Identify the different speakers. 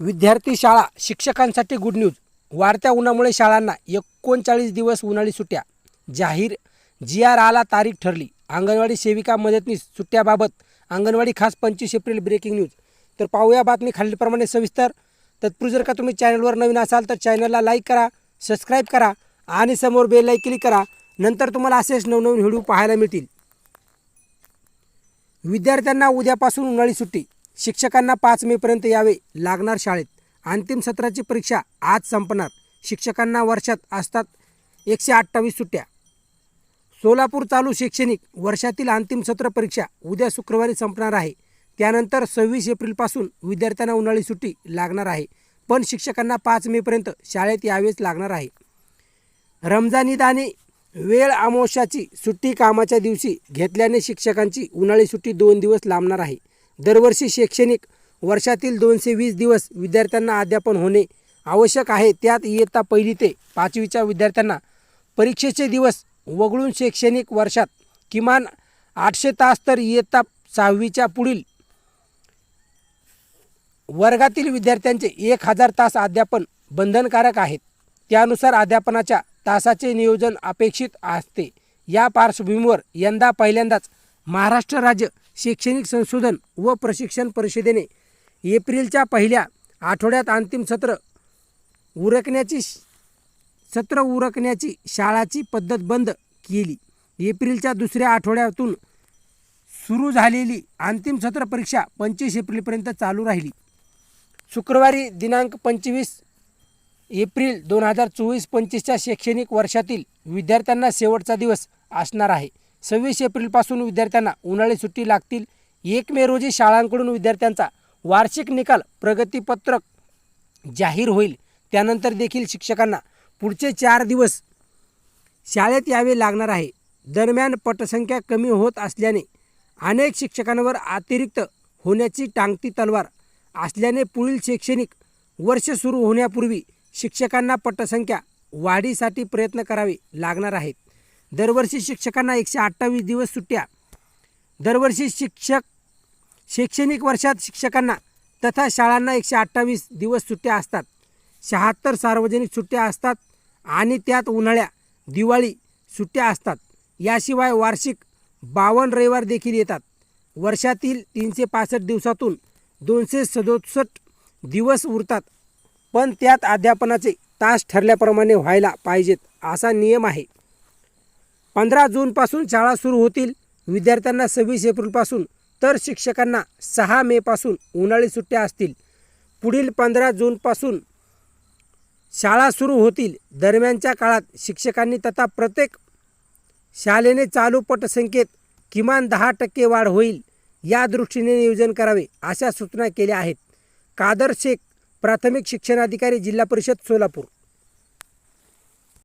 Speaker 1: विद्यार्थी शाळा शिक्षकांसाठी गुड न्यूज वाढत्या उन्हामुळे शाळांना एकोणचाळीस दिवस उन्हाळी सुट्ट्या. जाहीर जी आर आला तारीख ठरली. अंगणवाडी सेविका मदतनीस सुट्ट्याबाबत अंगणवाडी खास पंचवीस एप्रिल ब्रेकिंग न्यूज तर पाहूया बातमी खालीलप्रमाणे सविस्तर. तत्पूर्वी जर का तुम्ही चॅनलवर नवीन असाल तर चॅनलला लाईक करा सबस्क्राईब करा आणि समोर बेल लाईक क्लिक करा. नंतर तुम्हाला असेच नवनवीन व्हिडिओ पाहायला मिळतील. विद्यार्थ्यांना उद्यापासून उन्हाळी सुट्टी. शिक्षकांना पाच मेपर्यंत यावे लागणार शाळेत. अंतिम सत्राची परीक्षा आज संपणार. शिक्षकांना वर्षात असतात एकशे अठ्ठावीस सुट्ट्या. सोलापूर चालू शैक्षणिक वर्षातील अंतिम सत्र परीक्षा उद्या शुक्रवारी संपणार आहे. त्यानंतर सव्वीस एप्रिलपासून विद्यार्थ्यांना उन्हाळी सुट्टी लागणार आहे. पण शिक्षकांना पाच मेपर्यंत शाळेत यावेच लागणार आहे. रमजान ईद आणि वेळ अमावश्याची सुट्टी कामाच्या दिवशी घेतल्याने शिक्षकांची उन्हाळी सुट्टी दोन दिवस लांबणार आहे. दरवर्षी शैक्षणिक वर्षातील दोनशे वीस दिवस विद्यार्थ्यांना अध्यापन होणे आवश्यक आहे. त्यात इयत्ता पहिली ते पाचवीच्या विद्यार्थ्यांना परीक्षेचे दिवस वगळून शैक्षणिक वर्षात किमान आठशे तास तर इयत्ता सहावीच्या पुढील वर्गातील विद्यार्थ्यांचे एक हजार तास अध्यापन बंधनकारक आहेत. त्यानुसार अध्यापनाच्या तासाचे नियोजन अपेक्षित असते. या पार्श्वभूमीवर यंदा पहिल्यांदाच महाराष्ट्र राज्य शैक्षणिक संशोधन व प्रशिक्षण परिषदेने एप्रिलच्या पहिल्या आठवड्यात अंतिम सत्र उरकण्याची सत्र उरकण्याची शाळाची पद्धत बंद केली. एप्रिलच्या दुसऱ्या आठवड्यातून सुरू झालेली अंतिम सत्र परीक्षा पंचवीस एप्रिलपर्यंत चालू राहिली. शुक्रवारी दिनांक पंचवीस एप्रिल दोन हजार चोवीस पंचवीसच्या शैक्षणिक वर्षातील विद्यार्थ्यांना शेवटचा दिवस असणार आहे. सव्वीस एप्रिलपासून विद्यार्थ्यांना उन्हाळी सुट्टी लागतील. एक मे रोजी शाळांकडून विद्यार्थ्यांचा वार्षिक निकाल प्रगतीपत्रक जाहीर होईल. त्यानंतर देखील शिक्षकांना पुढचे चार दिवस शाळेत यावे लागणार आहे. दरम्यान पटसंख्या कमी होत असल्याने अनेक शिक्षकांवर अतिरिक्त होण्याची टांगती तलवार असल्याने पुढील शैक्षणिक वर्ष सुरू होण्यापूर्वी शिक्षकांना पटसंख्या वाढीसाठी प्रयत्न करावे लागणार आहेत. दरवर्षी शिक्षकांना एकशे अठ्ठावीस दिवस सुट्ट्या. दरवर्षी शिक्षक शैक्षणिक वर्षात शिक्षकांना तथा शाळांना एकशे अठ्ठावीस दिवस सुट्ट्या असतात. शहात्तर सार्वजनिक सुट्ट्या असतात आणि त्यात उन्हाळ्या दिवाळी सुट्ट्या असतात. याशिवाय वार्षिक बावन्न रविवार देखील येतात. वर्षातील तीनशे पासष्ट दिवसातून दोनशे सदोसष्ट दिवस उरतात. पण त्यात अध्यापनाचे तास ठरल्याप्रमाणे व्हायला पाहिजेत असा नियम आहे. पंधरा जूनपासून शाळा सुरू होतील. विद्यार्थ्यांना सव्वीस एप्रिलपासून तर शिक्षकांना सहा मेपासून उन्हाळी सुट्ट्या असतील. पुढील पंधरा जूनपासून शाळा सुरू होतील. दरम्यानच्या काळात शिक्षकांनी तथा प्रत्येक शाळेने चालू पटसंख्येत किमान दहा टक्के वाढ होईल या दृष्टीने नियोजन करावे अशा सूचना केल्या आहेत. कादर शेख प्राथमिक शिक्षणाधिकारी जिल्हा परिषद सोलापूर.